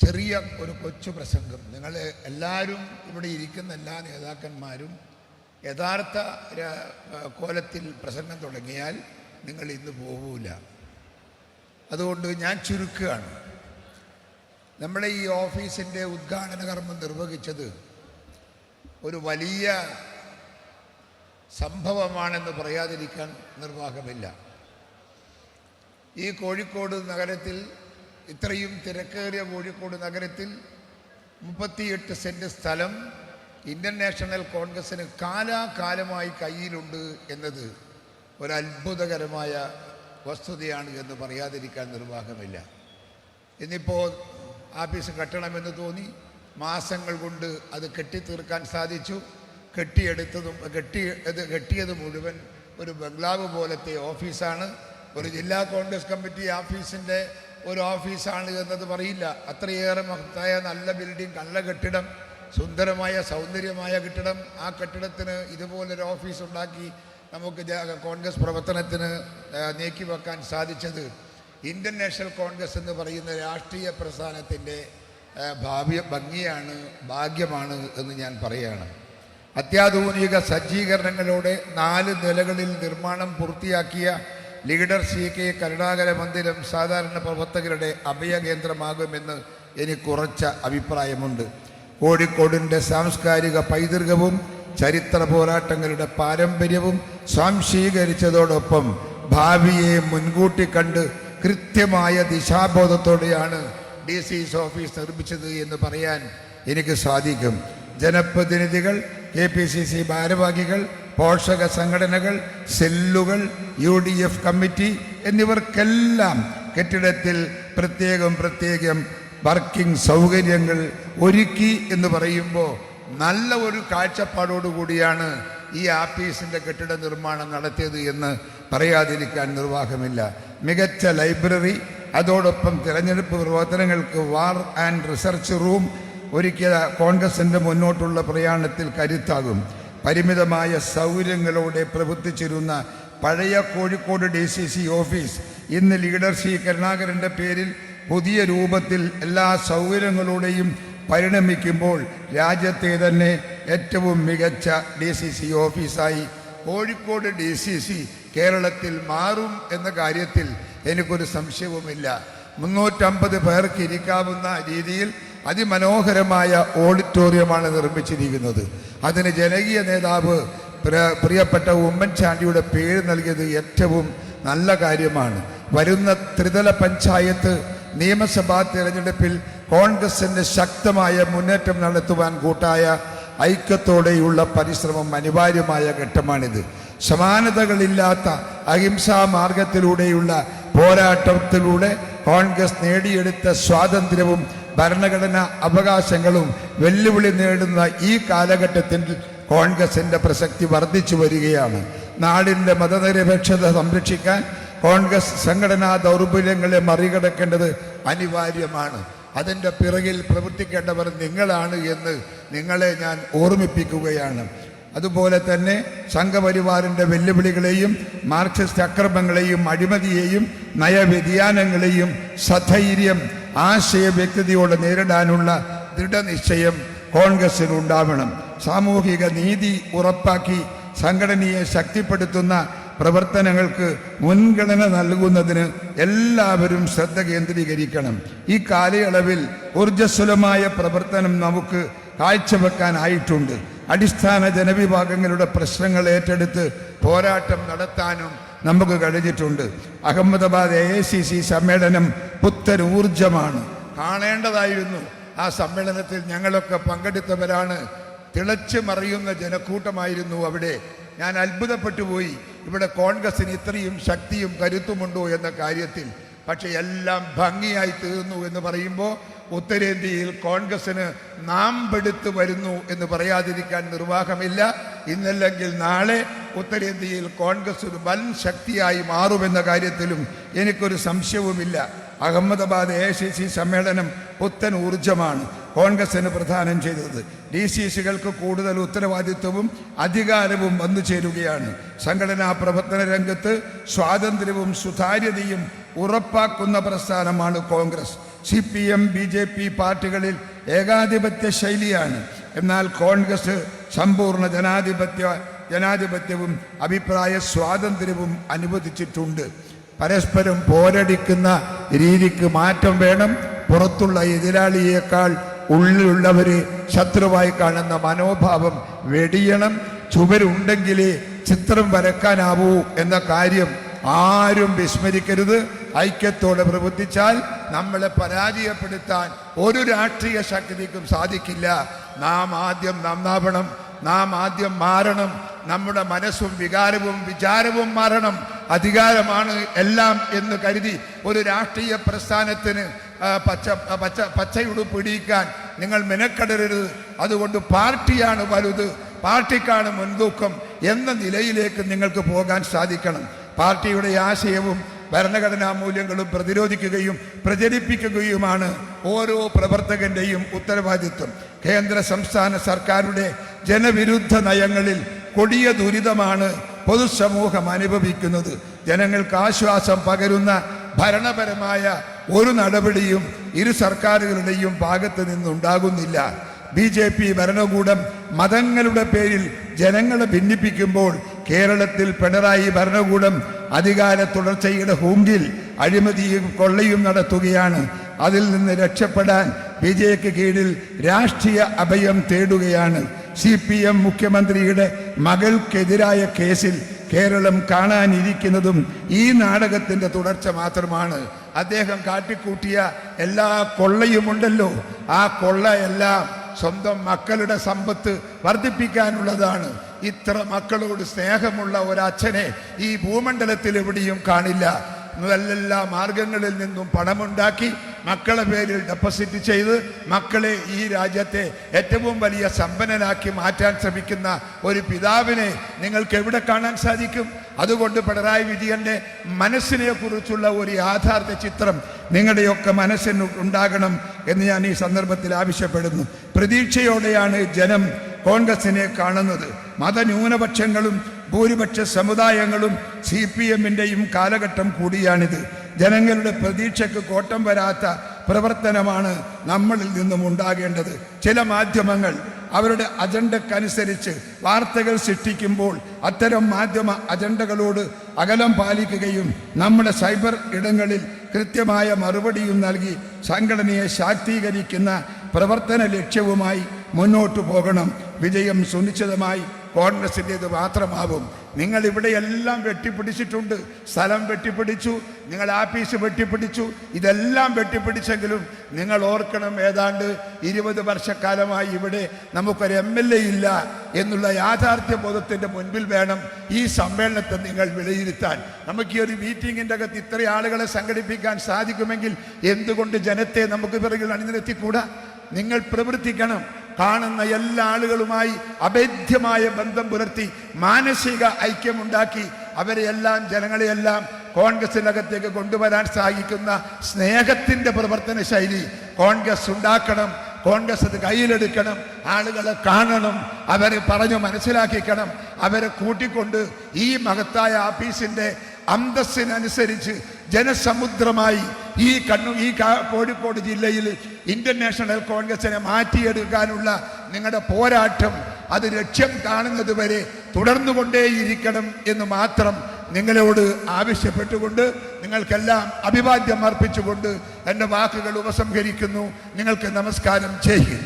ചെറിയ ഒരു കൊച്ചു പ്രസംഗം. നിങ്ങൾ എല്ലാവരും ഇവിടെ ഇരിക്കുന്ന എല്ലാ നേതാക്കന്മാരും യഥാർത്ഥ കോലത്തിൽ പ്രസംഗം തുടങ്ങിയാൽ നിങ്ങൾ ഇന്ന് പോകൂല അതുകൊണ്ട് ഞാൻ ചുരുക്കുകയാണ്. നമ്മുടെ ഈ ഓഫീസിന്റെ ഉദ്ഘാടന കർമ്മം നിർവഹിച്ചത് ഒരു വലിയ സംഭവമാണെന്ന് പറയാതിരിക്കാൻ നിർവാഹമില്ല. ഈ കോഴിക്കോട് നഗരത്തിൽ ഇത്രയും തിരക്കേറിയ കോഴിക്കോട് നഗരത്തിൽ മുപ്പത്തിയെട്ട് സെന്റ് സ്ഥലം ഇന്ത്യൻ നാഷണൽ കോൺഗ്രസ്സിന് കാലാകാലമായി കയ്യിലുണ്ട് എന്നത് ഒരത്ഭുതകരമായ വസ്തുതയാണ് എന്ന് പറയാതിരിക്കാൻ നിർവാഹമില്ല. ഇന്നിപ്പോൾ ആഫീസ് കെട്ടണമെന്ന് തോന്നി മാസങ്ങൾ കൊണ്ട് അത് കെട്ടിത്തീർക്കാൻ സാധിച്ചു. കെട്ടിയെടുത്തതും കെട്ടി കെട്ടിയത് മുഴുവൻ ഒരു ബംഗ്ലാവ് പോലത്തെ ഓഫീസാണ്. ഒരു ജില്ലാ കോൺഗ്രസ് കമ്മിറ്റി ഓഫീസിന്റെ ഒരു ഓഫീസാണ് എന്നത് പറയില്ല അത്രയേറെ മഹത്തായ നല്ല ബിൽഡിംഗ് നല്ല കെട്ടിടം സുന്ദരമായ സൗന്ദര്യമായ കെട്ടിടം. ആ കെട്ടിടത്തിന് ഇതുപോലൊരു ഓഫീസ് ഉണ്ടാക്കി നമുക്ക് കോൺഗ്രസ് പ്രവർത്തനത്തിന് നീക്കി വെക്കാൻ സാധിച്ചത് ഇന്ത്യൻ നാഷണൽ കോൺഗ്രസ് എന്ന് പറയുന്ന രാഷ്ട്രീയ പ്രസ്ഥാനത്തിന്റെ ഭാവ്യ ഭംഗിയാണ് ഭാഗ്യമാണ് എന്ന് ഞാൻ പറയുകയാണ് അത്യാധുനിക സജ്ജീകരണങ്ങളോടെ നാല് നിലകളിൽ നിർമ്മാണം പൂർത്തിയാക്കിയ ലീഡർ സി കെ കരുണാകര മന്ദിരം സാധാരണ പ്രവർത്തകരുടെ അഭയകേന്ദ്രമാകുമെന്ന് എനിക്ക് ഉറച്ച അഭിപ്രായമുണ്ട്. കോഴിക്കോടിന്റെ സാംസ്കാരിക പൈതൃകവും ചരിത്ര പോരാട്ടങ്ങളുടെ പാരമ്പര്യവും സ്വാംശീകരിച്ചതോടൊപ്പം ഭാവിയെ മുൻകൂട്ടി കണ്ട് കൃത്യമായ ദിശാബോധത്തോടെയാണ് ഡി സി ഓഫീസ് നിർമ്മിച്ചത് എന്ന് പറയാൻ എനിക്ക് സാധിക്കും. ജനപ്രതിനിധികൾ കെ പി സി സി ഭാരവാഹികൾ പോഷക സംഘടനകൾ സെല്ലുകൾ യു ഡി എഫ് കമ്മിറ്റി എന്നിവർക്കെല്ലാം കെട്ടിടത്തിൽ പ്രത്യേകം പ്രത്യേകം വർക്കിംഗ് സൗകര്യങ്ങൾ ഒരുക്കി എന്ന് പറയുമ്പോൾ നല്ല ഒരു കാഴ്ചപ്പാടോടുകൂടിയാണ് ഈ ആപ്പീസിന്റെ കെട്ടിട നിർമ്മാണം നടത്തിയത് എന്ന് പറയാതിരിക്കാൻ നിർവാഹമില്ല. മികച്ച ലൈബ്രറി അതോടൊപ്പം തിരഞ്ഞെടുപ്പ് പ്രവർത്തനങ്ങൾക്ക് വാർ ആൻഡ് റിസർച്ച് റൂം ഒരുക്കിയ കോൺഗ്രസിന്റെ മുന്നോട്ടുള്ള പ്രയാണത്തിൽ കരുത്താകും. പരിമിതമായ സൗകര്യങ്ങളോടെ പ്രവർത്തിച്ചിരുന്ന പഴയ Kozhikode D C C office ഇന്ന് ലീഡർ സി കരുണാകരന്റെ പേരിൽ പുതിയ രൂപത്തിൽ എല്ലാ സൗകര്യങ്ങളോടെയും പരിണമിക്കുമ്പോൾ രാജ്യത്തെ തന്നെ ഏറ്റവും മികച്ച ഡി സി സി ഓഫീസായി കോഴിക്കോട് ഡി സി സി കേരളത്തിൽ മാറും എന്ന കാര്യത്തിൽ എനിക്കൊരു സംശയവുമില്ല. മുന്നൂറ്റമ്പത് പേർക്ക് ഇരിക്കാവുന്ന രീതിയിൽ അതിമനോഹരമായ ഓഡിറ്റോറിയമാണ് നിർമ്മിച്ചിരിക്കുന്നത്. അതിന് ജനകീയ നേതാവ് പ്രിയപ്പെട്ട ഉമ്മൻചാണ്ടിയുടെ പേര് നൽകിയത് ഏറ്റവും നല്ല കാര്യമാണ്. വരുന്ന ത്രിതല പഞ്ചായത്ത് നിയമസഭാ തിരഞ്ഞെടുപ്പിൽ കോൺഗ്രസിന്റെ ശക്തമായ മുന്നേറ്റം നടത്തുവാൻ കൂട്ടായ ഐക്യത്തോടെയുള്ള പരിശ്രമം അനിവാര്യമായ ഘട്ടമാണിത്. സമാനതകളില്ലാത്ത അഹിംസാ മാർഗത്തിലൂടെയുള്ള പോരാട്ടത്തിലൂടെ കോൺഗ്രസ് നേടിയെടുത്ത സ്വാതന്ത്ര്യവും ഭരണഘടനാ അവകാശങ്ങളും വെല്ലുവിളി നേടുന്ന ഈ കാലഘട്ടത്തിൽ കോൺഗ്രസിന്റെ പ്രസക്തി വർദ്ധിച്ചു വരികയാണ്. നാടിന്റെ മതനിരപേക്ഷത സംരക്ഷിക്കാൻ കോൺഗ്രസ് സംഘടനാ ദൗർബല്യങ്ങളെ മറികടക്കേണ്ടത് അനിവാര്യമാണ്. അതിന്റെ പിറകിൽ പ്രവർത്തിക്കേണ്ടവർ നിങ്ങളാണ് എന്ന് നിങ്ങളെ ഞാൻ ഓർമ്മിപ്പിക്കുകയാണ്. അതുപോലെ തന്നെ സംഘപരിവാറിന്റെ വെല്ലുവിളികളെയും മാർക്സിസ്റ്റ് അക്രമങ്ങളെയും അഴിമതിയെയും നയവ്യതിയാനങ്ങളെയും സധൈര്യം ആശയ വ്യക്തതയോടെ നേരിടാനുള്ള ദൃഢനിശ്ചയം കോൺഗ്രസിന് ഉണ്ടാവണം സാമൂഹിക നീതി ഉറപ്പാക്കി സംഘടനയെ ശക്തിപ്പെടുത്തുന്ന പ്രവർത്തനങ്ങൾക്ക് മുൻഗണന നൽകുന്നതിന് എല്ലാവരും ശ്രദ്ധ കേന്ദ്രീകരിക്കണം. ഈ കാലയളവിൽ ഊർജസ്വലമായ പ്രവർത്തനം നമുക്ക് കാഴ്ചവെക്കാനായിട്ടുണ്ട്. അടിസ്ഥാന ജനവിഭാഗങ്ങളുടെ പ്രശ്നങ്ങൾ ഏറ്റെടുത്ത് പോരാട്ടം നടത്താനും നമുക്ക് കഴിഞ്ഞിട്ടുണ്ട്. അഹമ്മദാബാദ് എ സി സി സമ്മേളനം പുത്തൻ ഊർജമാണ് കാണേണ്ടതായിരുന്നു. ആ സമ്മേളനത്തിൽ ഞങ്ങളൊക്കെ പങ്കെടുത്തവരാണ്. തിളച്ചു മറിയുന്ന ജനക്കൂട്ടമായിരുന്നു അവിടെ. ഞാൻ അത്ഭുതപ്പെട്ടു പോയി. ഇവിടെ കോൺഗ്രസിന് ഇത്രയും ശക്തിയും കരുത്തുമുണ്ടോ എന്ന കാര്യത്തിൽ പക്ഷെ എല്ലാം ഭംഗിയായി തീർന്നു എന്ന് പറയുമ്പോൾ ഉത്തരേന്ത്യയിൽ കോൺഗ്രസിന് നാമ്പെടുത്ത് വരുന്നു എന്ന് പറയാതിരിക്കാൻ നിർവാഹമില്ല. ഇന്നല്ലെങ്കിൽ നാളെ ഉത്തരേന്ത്യയിൽ കോൺഗ്രസ് ഒരു വൻ ശക്തിയായി മാറുമെന്ന കാര്യത്തിലും എനിക്കൊരു സംശയവുമില്ല. അഹമ്മദാബാദ് എ സി സി സമ്മേളനം പുത്തൻ ഊർജമാണ് കോൺഗ്രസിന് പ്രധാനം ചെയ്തത്. ഡി സി സികൾക്ക് കൂടുതൽ ഉത്തരവാദിത്വവും അധികാരവും വന്നു ചേരുകയാണ്. സംഘടനാ പ്രവർത്തന രംഗത്ത് സ്വാതന്ത്ര്യവും സുതാര്യതയും ഉറപ്പാക്കുന്ന പ്രസ്ഥാനമാണ് Congress. C P M B J P പാർട്ടികളിൽ ഏകാധിപത്യ ശൈലിയാണ്. എന്നാൽ കോൺഗ്രസ് സമ്പൂർണ ജനാധിപത്യ ജനാധിപത്യവും അഭിപ്രായ സ്വാതന്ത്ര്യവും അനുവദിച്ചിട്ടുണ്ട്. പരസ്പരം പോരടിക്കുന്ന രീതിക്ക് മാറ്റം വേണം. പുറത്തുള്ള എതിരാളിയേക്കാൾ ഉള്ളിലുള്ളവരെ ശത്രുവായി കാണുന്ന മനോഭാവം വെടിയണം. ചുവരുണ്ടെങ്കിലേ ചിത്രം വരക്കാനാവൂ എന്ന കാര്യം ആരും വിസ്മരിക്കരുത്. ഐക്യത്തോടെ പ്രവർത്തിച്ചാൽ നമ്മളെ പരാജയപ്പെടുത്താൻ ഒരു രാഷ്ട്രീയ ശക്തിക്കും സാധിക്കില്ല. നാം ആദ്യം നന്നാവണം നാം ആദ്യം മാറണം. നമ്മുടെ മനസ്സും വികാരവും വിചാരവും മാറണം. അധികാരമാണ് എല്ലാം എന്ന് കരുതി ഒരു രാഷ്ട്രീയ പ്രസ്ഥാനത്തിന് പച്ച പച്ച പച്ചയുടുപ്പ് ഇടിയിക്കാൻ നിങ്ങൾ മെനക്കെടരുത്. അതുകൊണ്ട് പാർട്ടിയാണ് വലുത് പാർട്ടിക്കാണ് മുൻതൂക്കം എന്ന നിലയിലേക്ക് നിങ്ങൾക്ക് പോകാൻ സാധിക്കണം. പാർട്ടിയുടെ ആശയവും ഭരണഘടനാ മൂല്യങ്ങളും പ്രതിരോധിക്കുകയും പ്രചരിപ്പിക്കുകയുമാണ് ഓരോ പ്രവർത്തകന്റെയും ഉത്തരവാദിത്വം. കേന്ദ്ര സംസ്ഥാന സർക്കാരുടെ ജനവിരുദ്ധ നയങ്ങളിൽ കൊടിയ ദുരിതമാണ് പൊതുസമൂഹം അനുഭവിക്കുന്നത്. ജനങ്ങൾക്ക് ആശ്വാസം പകരുന്ന ഭരണപരമായ ഒരു നടപടിയും ഇരു സർക്കാരുകളുടെയും ഭാഗത്ത് നിന്നുണ്ടാകുന്നില്ല. ബി ജെ പി ഭരണകൂടം മതങ്ങളുടെ പേരിൽ ജനങ്ങളെ ഭിന്നിപ്പിക്കുമ്പോൾ കേരളത്തിൽ പിണറായി ഭരണകൂടം അധികാര തുടർച്ചയുടെ ഹൂങ്കിൽ അഴിമതിയും കൊള്ളയും നടത്തുകയാണ്. അതിൽ നിന്ന് രക്ഷപ്പെടാൻ ബി ജെക്ക് കീഴിൽ രാഷ്ട്രീയ അഭയം തേടുകയാണ്. സി പി എം മുഖ്യമന്ത്രിയുടെ മകൾക്കെതിരായ കേസിൽ കേരളം കാണാനിരിക്കുന്നതും ഈ നാടകത്തിന്റെ തുടർച്ച മാത്രമാണ്. അദ്ദേഹം കാട്ടിക്കൂട്ടിയ എല്ലാ കൊള്ളയുമുണ്ടല്ലോ. ആ കൊള്ളയെല്ലാം സ്വന്തം മക്കളുടെ സമ്പത്ത് വർദ്ധിപ്പിക്കാനുള്ളതാണ്. ഇത്ര മക്കളോട് സ്നേഹമുള്ള ഒരച്ഛനെ ഈ ഭൂമണ്ഡലത്തിൽ എവിടെയും കാണില്ല. എല്ലാ മാർഗങ്ങളിൽ നിന്നും പണമുണ്ടാക്കി മക്കളെ പേരിൽ ഡെപ്പോസിറ്റ് ചെയ്ത് മക്കളെ ഈ രാജ്യത്തെ ഏറ്റവും വലിയ സമ്പന്നനാക്കി മാറ്റാൻ ശ്രമിക്കുന്ന ഒരു പിതാവിനെ നിങ്ങൾക്ക് എവിടെ കാണാൻ സാധിക്കും? അതുകൊണ്ട് പിണറായി വിജയന്റെ മനസ്സിനെ കുറിച്ചുള്ള ഒരു യാഥാർത്ഥ്യ ചിത്രം നിങ്ങളുടെയൊക്കെ മനസ്സിന് ഉണ്ടാകണം എന്ന് ഞാൻ ഈ സന്ദർഭത്തിൽ ആവശ്യപ്പെടുന്നു. പ്രതീക്ഷയോടെയാണ് ജനം കോൺഗ്രസിനെ കാണുന്നത്. മതന്യൂനപക്ഷങ്ങളും ഭൂരിപക്ഷ സമുദായങ്ങളും സി പി എമ്മിന്റെയും കാലഘട്ടം കൂടിയാണിത്. ജനങ്ങളുടെ പ്രതീക്ഷയ്ക്ക് കോട്ടം വരാത്ത പ്രവർത്തനമാണ് നമ്മളിൽ നിന്നും ഉണ്ടാകേണ്ടത്. ചില മാധ്യമങ്ങൾ അവരുടെ അജണ്ടക്കനുസരിച്ച് വാർത്തകൾ സൃഷ്ടിക്കുമ്പോൾ അത്തരം മാധ്യമ അജണ്ടകളോട് അകലം പാലിക്കുകയും നമ്മുടെ സൈബർ ഇടങ്ങളിൽ കൃത്യമായ മറുപടിയും നൽകി സംഘടനയെ ശാക്തീകരിക്കുന്ന പ്രവർത്തന ലക്ഷ്യവുമായി മുന്നോട്ടു പോകണം. വിജയം സുനിശ്ചിതമായി കോൺഗ്രസിന്റേത് മാത്രമാവും. നിങ്ങൾ ഇവിടെ എല്ലാം വെട്ടിപ്പിടിച്ചിട്ടുണ്ട്. സ്ഥലം വെട്ടിപ്പിടിച്ചു. നിങ്ങൾ ആഫീസ് വെട്ടിപ്പിടിച്ചു. ഇതെല്ലാം വെട്ടിപ്പിടിച്ചെങ്കിലും നിങ്ങൾ ഓർക്കണം ഏതാണ്ട് ഇരുപത് വർഷക്കാലമായി ഇവിടെ നമുക്കൊരു എം എൽ എ ഇല്ല എന്നുള്ള യാഥാർത്ഥ്യ ബോധത്തിന്റെ മുൻപിൽ വേണം ഈ സമ്മേളനത്തെ നിങ്ങൾ വിലയിരുത്താൻ. നമുക്ക് ഈ ഒരു മീറ്റിങ്ങിന്റെ അകത്ത് ഇത്ര ആളുകളെ സംഘടിപ്പിക്കാൻ സാധിക്കുമെങ്കിൽ എന്തുകൊണ്ട് ജനത്തെ നമുക്ക് പിറകിൽ അണിനിരത്തിക്കൂടാ? നിങ്ങൾ പ്രവർത്തിക്കണം. കാണുന്ന എല്ലാ ആളുകളുമായി അഭേദ്യമായ ബന്ധം പുലർത്തി മാനസിക ഐക്യമുണ്ടാക്കി അവരെയെല്ലാം ജനങ്ങളെയെല്ലാം കോൺഗ്രസിനകത്തേക്ക് കൊണ്ടുവരാൻ സഹായിക്കുന്ന സ്നേഹത്തിന്റെ പ്രവർത്തന ശൈലി കോൺഗ്രസ് ഉണ്ടാക്കണം കോൺഗ്രസ് അത് കയ്യിലെടുക്കണം ആളുകളെ കാണണം അവരെ പറഞ്ഞു മനസ്സിലാക്കിക്കണം അവരെ കൂട്ടിക്കൊണ്ട് ഈ മഹത്തായ ആഫീസിന്റെ അന്തസ്സിനനുസരിച്ച് ജനസമുദ്രമായി ഈ കണ്ണു ഈ കോഴിക്കോട് ജില്ലയിൽ ഇന്ത്യൻ നാഷണൽ കോൺഗ്രസിനെ മാറ്റിയെടുക്കാനുള്ള നിങ്ങളുടെ പോരാട്ടം അത് ലക്ഷ്യം കാണുന്നത് വരെ തുടർന്നുകൊണ്ടേയിരിക്കണം എന്ന് മാത്രം നിങ്ങളോട് ആവശ്യപ്പെട്ടുകൊണ്ട് നിങ്ങൾക്കെല്ലാം അഭിവാദ്യം അർപ്പിച്ചുകൊണ്ട് എന്റെ വാക്കുകൾ ഉപസംഹരിക്കുന്നു. നിങ്ങൾക്ക് നമസ്കാരം. ചെയ്യും